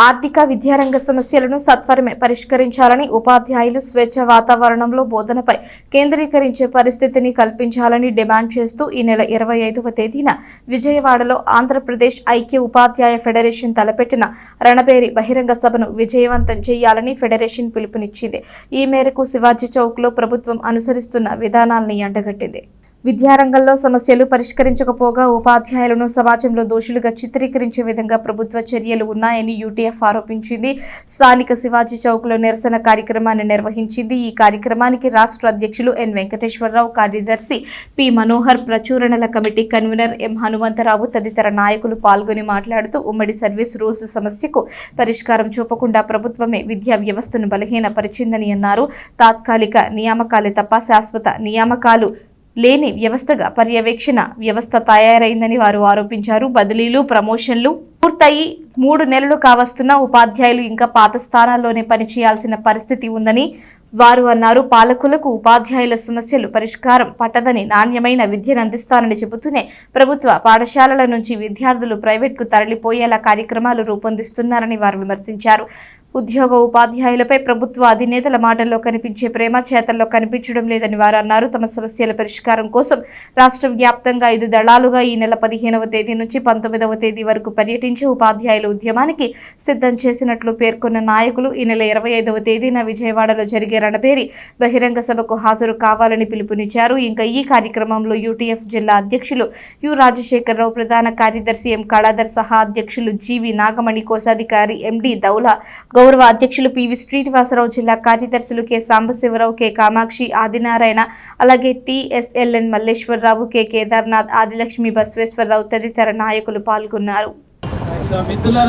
ఆర్థిక విద్యారంగ సమస్యలను సత్వరమే పరిష్కరించాలని ఉపాధ్యాయులు స్వేచ్ఛ వాతావరణంలో బోధనపై కేంద్రీకరించే పరిస్థితిని కల్పించాలని డిమాండ్ చేస్తూ ఈ నెల ఇరవై ఐదవ తేదీన విజయవాడలో ఆంధ్రప్రదేశ్ ఐక్య ఉపాధ్యాయ ఫెడరేషన్ తలపెట్టిన రణబేరి బహిరంగ సభను విజయవంతం చేయాలని ఫెడరేషన్ పిలుపునిచ్చింది. ఈ మేరకు శివాజీ చౌక్లో ప్రభుత్వం అనుసరిస్తున్న విధానాల్ని ఎండగట్టింది విద్యారంగంలో సమస్యలు పరిష్కరించకపోగా ఉపాధ్యాయులను సమాజంలో దోషులుగా చిత్రీకరించే విధంగా ప్రభుత్వ చర్యలు ఉన్నాయని యూటీఎఫ్ ఆరోపించింది. స్థానిక శివాజీ చౌక్లో నిరసన కార్యక్రమాన్ని నిర్వహించింది. ఈ కార్యక్రమానికి రాష్ట్ర అధ్యక్షులు ఎన్ వెంకటేశ్వరరావు కార్యదర్శి పి మనోహర్ ప్రచురణల కమిటీ కన్వీనర్ ఎం హనుమంతరావు తదితర నాయకులు పాల్గొని మాట్లాడుతూ ఉమ్మడి సర్వీస్ రూల్స్ సమస్యకు పరిష్కారం చూపకుండా ప్రభుత్వమే విద్యా వ్యవస్థను బలహీనపరిచిందని అన్నారు. తాత్కాలిక నియామకాలే తప్ప శాశ్వత నియామకాలు లేని వ్యవస్థగా పర్యవేక్షణ వ్యవస్థ తయారైందని వారు ఆరోపించారు. బదిలీలు ప్రమోషన్లు పూర్తయి మూడు నెలలు కావస్తున్న ఉపాధ్యాయులు ఇంకా పాత స్థానాల్లోనే పనిచేయాల్సిన పరిస్థితి ఉందని వారు అన్నారు. పాలకులకు ఉపాధ్యాయుల సమస్యలు పరిష్కారం పట్టదని నాణ్యమైన విద్యను అందిస్తానని చెబుతూనే ప్రభుత్వ పాఠశాలల నుంచి విద్యార్థులు ప్రైవేట్కు తరలిపోయేలా కార్యక్రమాలు రూపొందిస్తున్నారని వారు విమర్శించారు. ఉద్యోగ ఉపాధ్యాయులపై ప్రభుత్వ అధినేతల మాటల్లో కనిపించే ప్రేమ చేతల్లో కనిపించడం లేదని వారు అన్నారు. తమ సమస్యల పరిష్కారం కోసం రాష్ట్ర వ్యాప్తంగా ఐదు దళాలుగా ఈ నెల పదిహేనవ తేదీ నుంచి పంతొమ్మిదవ తేదీ వరకు పర్యటించి ఉపాధ్యాయుల ఉద్యమానికి సిద్ధం చేసినట్లు పేర్కొన్న నాయకులు ఈ నెల ఇరవై ఐదవ తేదీన విజయవాడలో జరిగే రణబేరి బహిరంగ సభకు హాజరు కావాలని పిలుపునిచ్చారు. ఇంకా ఈ కార్యక్రమంలో యూటీఎఫ్ జిల్లా అధ్యక్షులు యు రాజశేఖరరావు ప్రధాన కార్యదర్శి ఎం కళాధర్ సహా అధ్యక్షులు జీవి నాగమణి కోశాధికారి ఎండి దౌలా గౌరవ అధ్యక్షులు పివి శ్రీనివాసరావు జిల్లా కార్యదర్శులు కె. సాంబశివరావు కె. కామాక్షి ఆదినారాయణ అలాగే టిఎస్ఎల్ఎన్ మల్లేశ్వరరావు కె. కేదార్నాథ్ ఆదిలక్ష్మి బసవేశ్వరరావు తదితర నాయకులు పాల్గొన్నారు.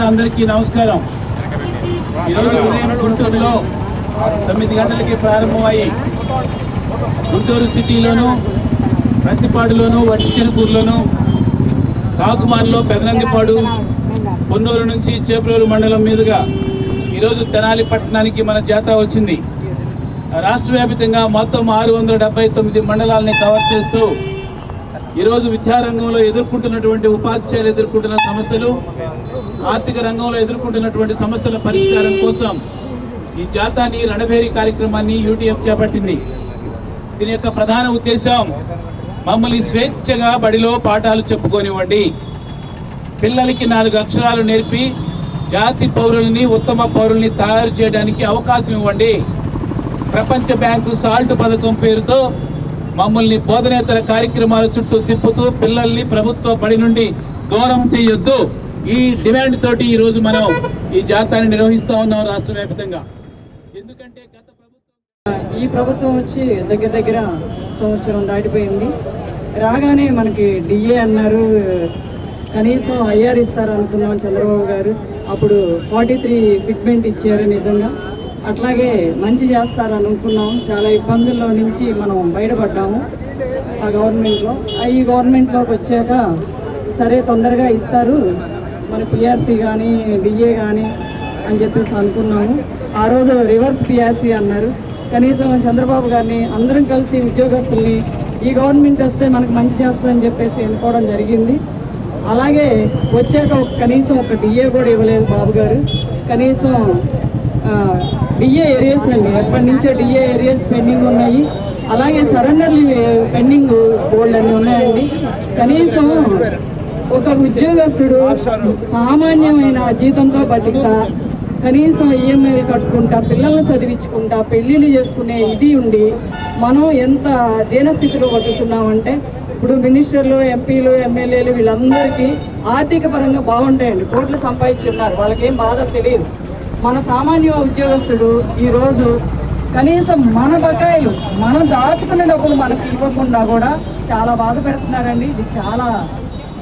అందరికీ నమస్కారం. ఈరోజు ఉదయం గుంటూరులో తొమ్మిది గంటలకి ప్రారంభమయ్యి గుంటూరు సిటీలోను ప్రతిపాడులోను వట్టిచెరుకూరులోను కాకుమాన్లో పెదనందిపాడు పొన్నూరు నుంచి చేపలూరు మండలం మీదుగా ఈరోజు తెనాలి పట్టణానికి మన జాత వచ్చింది. రాష్ట్ర వ్యాప్తంగా మొత్తం ఆరు వందల డెబ్బై తొమ్మిది మండలాలని కవర్ చేస్తూ ఈరోజు విద్యారంగంలో ఎదుర్కొంటున్నటువంటి ఉపాధ్యాయులు ఎదుర్కొంటున్న సమస్యలు ఆర్థిక రంగంలో ఎదుర్కొంటున్నటువంటి సమస్యల పరిష్కారం కోసం ఈ జాతాన్ని రణభేరి కార్యక్రమాన్ని యూటీఎఫ్ చేపట్టింది. దీని యొక్క ప్రధాన ఉద్దేశం మమ్మల్ని స్వేచ్ఛగా బడిలో పాఠాలు చెప్పుకోనివ్వండి. పిల్లలకి నాలుగు అక్షరాలు నేర్పి జాతి పౌరుల్ని ఉత్తమ పౌరుల్ని తయారు చేయడానికి అవకాశం ఇవ్వండి. ప్రపంచ బ్యాంకు సాల్ట్ పథకం పేరుతో మమ్మల్ని బోధనేతర కార్యక్రమాల చుట్టూ తిప్పుతూ పిల్లల్ని ప్రభుత్వ బడి నుండి దూరం చేయొద్దు. ఈ డిమాండ్ తోటి ఈ రోజు మనం ఈ జాతాన్ని నిర్వహిస్తూ ఉన్నాం రాష్ట్ర వ్యాప్తంగా. ఎందుకంటే గత ప్రభుత్వం ఈ ప్రభుత్వం వచ్చి దగ్గర దగ్గర సంవత్సరం దాటిపోయింది. రాగానే మనకి డిఏ అన్నారు. కనీసం ఐఆర్ ఇస్తారు అనుకున్నాం చంద్రబాబు గారు. అప్పుడు ఫార్టీ త్రీ ఫిట్మెంట్ ఇచ్చారు నిజంగా. అట్లాగే మంచి చేస్తారు అనుకున్నాం. చాలా ఇబ్బందుల్లో నుంచి మనం బయటపడ్డాము. ఆ గవర్నమెంట్లో. ఈ గవర్నమెంట్లోకి వచ్చాక సరే తొందరగా ఇస్తారు. మన పిఆర్సీ కానీ డిఏ కానీ అని చెప్పేసి అనుకున్నాము. ఆ రోజు రివర్స్ పిఆర్సీ అన్నారు. కనీసం చంద్రబాబు గారిని అందరం కలిసి ఉద్యోగస్తుల్ని ఈ గవర్నమెంట్ వస్తే మనకు మంచి చేస్తుందని చెప్పేసి వెళ్ళిపోవడం జరిగింది. అలాగే వచ్చాక ఒక- కనీసం ఒక డిఏ కూడా ఇవ్వలేదు బాబు గారు. కనీసం డిఏ ఏరియాస్ అండి. ఎప్పటి నుంచో డిఏ ఏరియాస్ పెండింగ్ ఉన్నాయి. అలాగే సరెండర్లు పెండింగ్ బోల్డ్ అన్నీ ఉన్నాయండి. కనీసం ఒక ఉద్యోగస్తుడు సామాన్యమైన జీతంతో బతుకుతా కనీసం ఈఎంఐలు కట్టుకుంటా పిల్లల్ని చదివించుకుంటా పెళ్ళిళ్ళు చేసుకునే ఇది ఉండి మనం ఎంత దీనస్థితిలో బతుకుతున్నామంటే ఇప్పుడు మినిస్టర్లు ఎంపీలు ఎమ్మెల్యేలు వీళ్ళందరికీ ఆర్థిక పరంగా బాగుంటాయండి. కోట్లు సంపాదించున్నారు. వాళ్ళకేం బాధ తెలియదు. మన సామాన్య ఉద్యోగస్తుడు ఈరోజు కనీసం మన బకాయిలు మనం దాచుకునే డబ్బులు మనకి ఇవ్వకుండా కూడా చాలా బాధ పెడుతున్నారండి. ఇది చాలా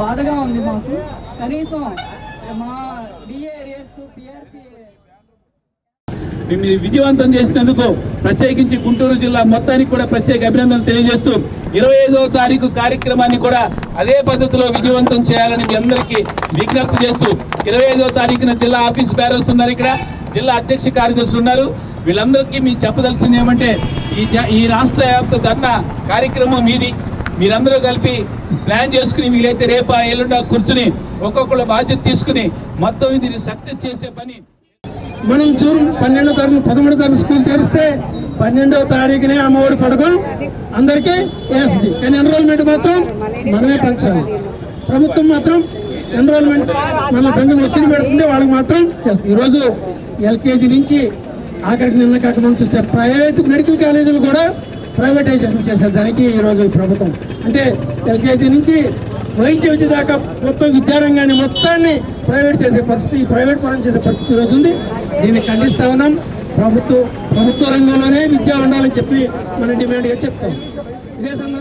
బాధగా ఉంది మాకు. కనీసం మా డిఏ ఏరియర్స్ పిఆర్సీ విజయవంతం చేసినందుకు ప్రత్యేకించి గుంటూరు జిల్లా మొత్తానికి కూడా ప్రత్యేక అభినందనలు తెలియజేస్తూ ఇరవై ఐదవ తారీఖు కార్యక్రమాన్ని కూడా అదే పద్ధతిలో విజయవంతం చేయాలని మీ అందరికీ విజ్ఞప్తి చేస్తూ ఇరవై ఐదవ తారీఖున జిల్లా ఆఫీస్ బ్యారర్స్ ఉన్నారు ఇక్కడ. జిల్లా అధ్యక్ష కార్యదర్శులు ఉన్నారు. వీళ్ళందరికీ మీకు చెప్పదలసింది ఏమంటే ఈ ఈ రాష్ట్ర వ్యాప్త ధర్నా కార్యక్రమం మీది. మీరందరూ కలిపి ప్లాన్ చేసుకుని వీలైతే రేపా ఎల్లుండా కూర్చుని ఒక్కొక్కరు బాధ్యత తీసుకుని మొత్తం ఇది సక్సెస్ చేసే పని మనం జూన్ పన్నెండో తారీఖు పదమూడో తారీఖు స్కూల్ తెరిస్తే పన్నెండో తారీఖునే అమ్మఒడి పథకం అందరికీ వేస్తుంది కానీ ఎన్రోల్మెంట్ మాత్రం మనమే పెంచాలి. ప్రభుత్వం మాత్రం ఎన్రోల్మెంట్ మన పెంచి ఒత్తిడి పెడుతుంది వాళ్ళకి మాత్రం చేస్తుంది ఈరోజు ఎల్కేజీ నుంచి ఆఖరికి నిన్న కాక మనం చూస్తే ప్రైవేట్ మెడికల్ కాలేజీలు కూడా ప్రైవేటైజేషన్ చేసేదానికి ఈరోజు ఈ ప్రభుత్వం. అంటే ఎల్కేజీ నుంచి వైద్య విద్య దాకా మొత్తం విద్యారంగాన్ని మొత్తాన్ని ప్రైవేట్ చేసే పరిస్థితి ప్రైవేట్ పరం చేసే పరిస్థితి ఈరోజు ఉంది. దీన్ని ఖండిస్తా ఉన్నాం. ప్రభుత్వ ప్రభుత్వ రంగంలోనే విద్య ఉండాలని చెప్పి మన డిమాండ్గా చెప్తాం ఇదే సందర్భంగా